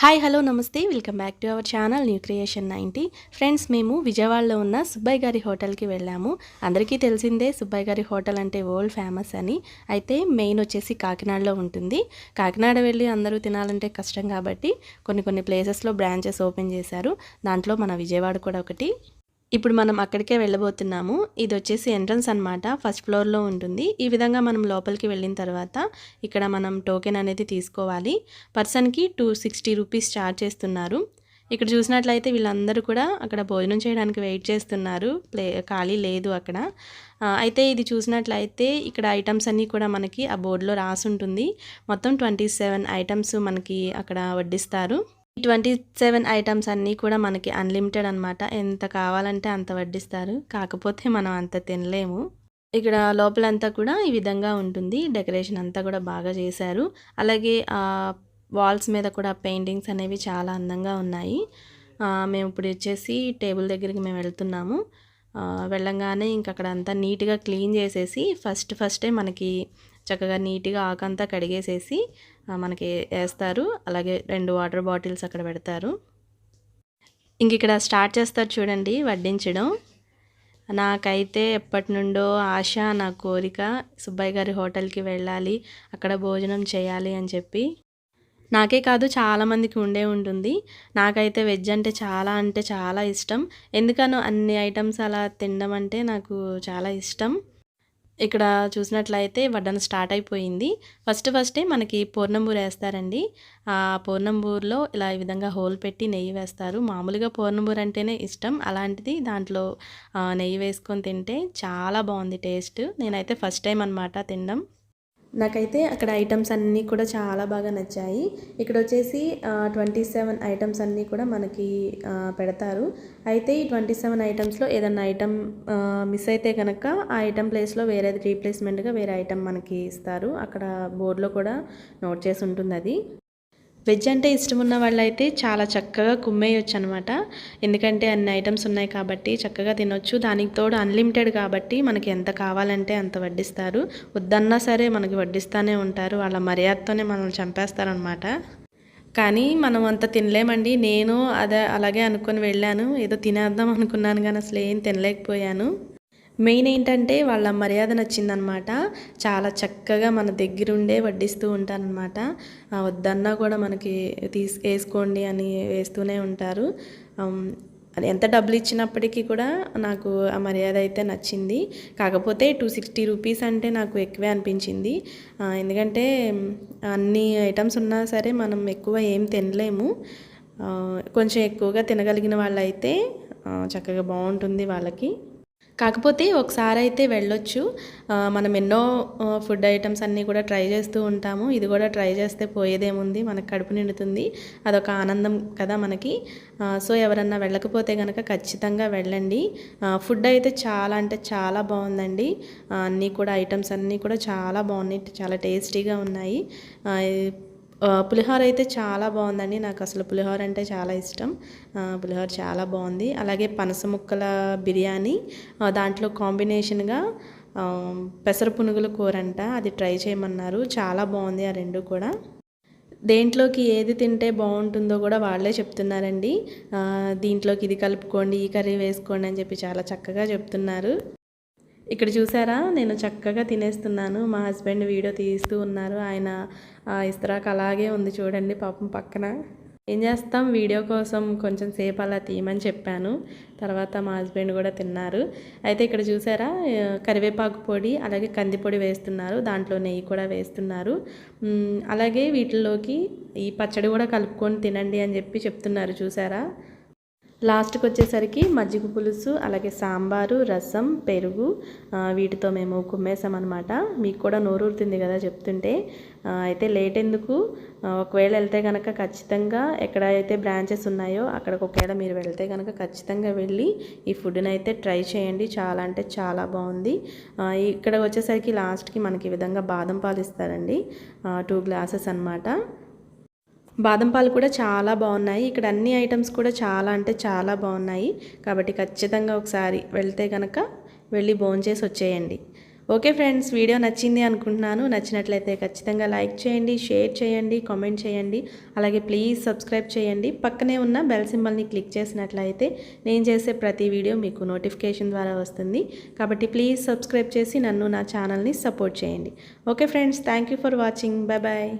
Hi hello నమస్తే. Welcome back to our channel new creation ninety friends మేము విజయవాడలో ఉన్న సుబ్బయ్య గారి హోటల్కి వెళ్ళాము. అందరికీ తెలిసిందే సుబ్బయ్య గారి హోటల్ అంటే వరల్డ్ ఫేమస్ అని. అయితే మెయిన్ వచ్చేసి కాకినాడలో ఉంటుంది. కాకినాడ వెళ్ళి అందరూ తినాలంటే కష్టం కాబట్టి కొన్ని కొన్ని ప్లేసెస్లో బ్రాంచెస్ ఓపెన్ చేశారు. దాంట్లో మన విజయవాడ కూడా ఒకటి. ఇప్పుడు మనం అక్కడికే వెళ్ళబోతున్నాము. ఇది వచ్చేసి ఎంట్రన్స్ అనమాట ఫస్ట్ ఫ్లోర్లో ఉంటుంది. ఈ విధంగా మనం లోపలికి వెళ్ళిన తర్వాత ఇక్కడ మనం టోకెన్ అనేది తీసుకోవాలి. పర్సన్కి టూ సిక్స్టీ రూపీస్ ఛార్జ్ చేస్తున్నారు. ఇక్కడ చూసినట్లయితే వీళ్ళందరూ కూడా అక్కడ భోజనం చేయడానికి వెయిట్ చేస్తున్నారు. ప్లే ఖాళీ లేదు అక్కడ. అయితే ఇది చూసినట్లయితే ఇక్కడ ఐటమ్స్ అన్నీ కూడా మనకి ఆ బోర్డులో రాసి ఉంటుంది మొత్తం ట్వంటీ సెవెన్ ఐటమ్స్ మనకి అక్కడ వడ్డిస్తారు. ఈ ట్వంటీ సెవెన్ ఐటమ్స్ అన్నీ కూడా మనకి అన్లిమిటెడ్ అనమాట ఎంత కావాలంటే అంత వడ్డిస్తారు. కాకపోతే మనం అంత తినలేము. ఇక్కడ లోపలంతా కూడా ఈ విధంగా ఉంటుంది. డెకరేషన్ అంతా కూడా బాగా చేశారు. అలాగే వాల్స్ మీద కూడా పెయింటింగ్స్ అనేవి చాలా అందంగా ఉన్నాయి. మేము ఇప్పుడు వచ్చేసి టేబుల్ దగ్గరికి మేము వెళ్తున్నాము. వెళ్ళంగానే ఇంక అక్కడ అంతా నీట్గా క్లీన్ చేసేసి ఫస్ట్ ఫస్టే మనకి చక్కగా నీట్గా ఆకంతా కడిగేసేసి మనకి వేస్తారు అలాగే రెండు వాటర్ బాటిల్స్ అక్కడ పెడతారు. ఇంక ఇక్కడ స్టార్ట్ చేస్తారు చూడండి వడ్డించడం. నాకైతే ఎప్పటి నుండో ఆశ నా కోరిక సుబ్బయ్య గారి హోటల్కి వెళ్ళాలి అక్కడ భోజనం చేయాలి అని చెప్పి. నాకే కాదు చాలామందికి ఉండే ఉంటుంది. నాకైతే వెజ్ అంటే చాలా అంటే చాలా ఇష్టం. ఎందుకనో అన్ని ఐటమ్స్ అలా తినడం అంటే నాకు చాలా ఇష్టం. ఇక్కడ చూసినట్లయితే వడ్డన స్టార్ట్ అయిపోయింది. ఫస్ట్ ఫస్టే మనకి పూర్ణంబూరు వేస్తారండి. ఆ పూర్ణంబూరులో ఇలా ఈ విధంగా హోల్ పెట్టి నెయ్యి వేస్తారు. మామూలుగా పూర్ణంబూరు అంటేనే ఇష్టం. అలాంటిది దాంట్లో నెయ్యి వేసుకొని తింటే చాలా బాగుంది టేస్ట్. నేనైతే ఫస్ట్ టైం అనమాట తినడం. నాకైతే అక్కడ ఐటమ్స్ అన్నీ కూడా చాలా బాగా నచ్చాయి. ఇక్కడ వచ్చేసి ట్వంటీ సెవెన్ ఐటమ్స్ అన్నీ కూడా మనకి పెడతారు. అయితే ఈ ట్వంటీ సెవెన్ ఐటమ్స్లో ఏదన్నా ఐటమ్ మిస్ అయితే కనుక ఆ ఐటమ్ ప్లేస్లో వేరేది రీప్లేస్మెంట్గా వేరే ఐటమ్ మనకి ఇస్తారు. అక్కడ బోర్డులో కూడా నోట్ చేసి ఉంటుంది అది. వెజ్ అంటే ఇష్టం ఉన్న వాళ్ళైతే చాలా చక్కగా కుమ్మేయొచ్చు అనమాట ఎందుకంటే అన్ని ఐటమ్స్ ఉన్నాయి కాబట్టి చక్కగా తినొచ్చు. దానికి తోడు అన్లిమిటెడ్ కాబట్టి మనకి ఎంత కావాలంటే అంత వడ్డిస్తారు. వద్దన్నా సరే మనకి వడ్డిస్తూనే ఉంటారు. వాళ్ళ మర్యాదతోనే మనల్ని చంపేస్తారనమాట. కానీ మనం అంత తినలేమండి. నేను అదే అలాగే అనుకొని వెళ్ళాను. ఏదో తినేద్దాం అనుకున్నాను కానీ అసలు ఏం తినలేకపోయాను. మెయిన్ ఏంటంటే వాళ్ళ మర్యాద నచ్చిందనమాట. చాలా చక్కగా మన దగ్గరుండే వడ్డిస్తూ ఉంటారనమాట. వద్దన్నా కూడా మనకి తీసు వేసుకోండి అని వేస్తూనే ఉంటారు. అది ఎంత డబ్బులు ఇచ్చినప్పటికీ కూడా నాకు ఆ మర్యాద అయితే నచ్చింది. కాకపోతే టూ సిక్స్టీ రూపీస్ అంటే నాకు ఎక్కువే అనిపించింది. ఎందుకంటే అన్ని ఐటమ్స్ ఉన్నా సరే మనం ఎక్కువ ఏం తినలేము. కొంచెం ఎక్కువగా తినగలిగిన వాళ్ళైతే చక్కగా బాగుంటుంది వాళ్ళకి. కాకపోతే ఒకసారి అయితే వెళ్ళొచ్చు మనం ఎన్నో ఫుడ్ ఐటమ్స్ అన్నీ కూడా ట్రై చేస్తూ ఉంటాము. ఇది కూడా ట్రై చేస్తే పోయేదేముంది? మనకు కడుపు నిండుతుంది. అదొక ఆనందం కదా మనకి. సో ఎవరన్నా వెళ్ళకపోతే కనుక ఖచ్చితంగా వెళ్ళండి. ఫుడ్ అయితే చాలా అంటే చాలా బాగుందండి. అన్నీ కూడా ఐటమ్స్ అన్నీ కూడా చాలా బాగున్నాయి. చాలా టేస్టీగా ఉన్నాయి. పులిహోర అయితే చాలా బాగుందండి. నాకు అసలు పులిహోర అంటే చాలా ఇష్టం. పులిహోర చాలా బాగుంది. అలాగే పనస ముక్కల బిర్యానీ దాంట్లో కాంబినేషన్గా పెసర పునుగుల కూర అంట అది ట్రై చేయమన్నారు. చాలా బాగుంది ఆ రెండు కూడా. దేంట్లోకి ఏది తింటే బాగుంటుందో కూడా వాళ్ళే చెప్తున్నారండి. దీంట్లోకి ఇది కలుపుకోండి ఈ కర్రీ వేసుకోండి అని చెప్పి చాలా చక్కగా చెప్తున్నారు. ఇక్కడ చూసారా? నేను చక్కగా తినేస్తున్నాను. మా హస్బెండ్ వీడియో తీస్తూ ఉన్నారు. ఆయన ఆ, అలాగే ఉంది చూడండి పాపం పక్కన. ఏం చేస్తాం? వీడియో కోసం కొంచెం సేపు అలా తీయమని చెప్పాను. తర్వాత మా హస్బెండ్ కూడా తిన్నారు. అయితే ఇక్కడ చూసారా? కరివేపాకు పొడి అలాగే కందిపొడి వేస్తున్నారు. దాంట్లో నెయ్యి కూడా వేస్తున్నారు. అలాగే వీటిల్లోకి ఈ పచ్చడి కూడా కలుపుకొని తినండి అని చెప్పి చెప్తున్నారు. చూసారా? లాస్ట్కి వచ్చేసరికి మజ్జిగ పులుసు అలాగే సాంబారు రసం పెరుగు వీటితో మేము కుమ్మేసామన్నమాట మీకు కూడా నోరూరుతుంది కదా చెప్తుంటే. అయితే లేట్ ఎందుకు ఒకవేళ వెళ్తే కనుక ఖచ్చితంగా ఎక్కడైతే బ్రాంచెస్ ఉన్నాయో అక్కడికి ఒకవేళ మీరు వెళ్తే కనుక ఖచ్చితంగా వెళ్ళి ఈ ఫుడ్ని అయితే ట్రై చేయండి. చాలా అంటే చాలా బాగుంది. ఇక్కడ వచ్చేసరికి లాస్ట్కి మనకి ఈ విధంగా బాదం పాలు ఇస్తారండి. టూ గ్లాసెస్ అన్నమాట. బాదం పాలు కూడా చాలా బాగున్నాయి. ఇక్కడ అన్ని ఐటమ్స్ కూడా చాలా అంటే చాలా బాగున్నాయి. కాబట్టి ఖచ్చితంగా ఒకసారి వెళ్తే కనుక వెళ్ళి భోంచేసి వచ్చేయండి. ఓకే ఫ్రెండ్స్ వీడియో నచ్చింది అనుకుంటున్నాను. నచ్చినట్లయితే ఖచ్చితంగా లైక్ చేయండి షేర్ చేయండి కామెంట్ చేయండి. అలాగే ప్లీజ్ సబ్స్క్రైబ్ చేయండి. పక్కనే ఉన్న బెల్ సింబల్ని క్లిక్ చేసినట్లయితే నేను చేసే ప్రతి వీడియో మీకు నోటిఫికేషన్ ద్వారా వస్తుంది. కాబట్టి ప్లీజ్ సబ్స్క్రైబ్ చేసి నన్ను నా ఛానల్ని సపోర్ట్ చేయండి. Okay friends thank you for watching. Bye bye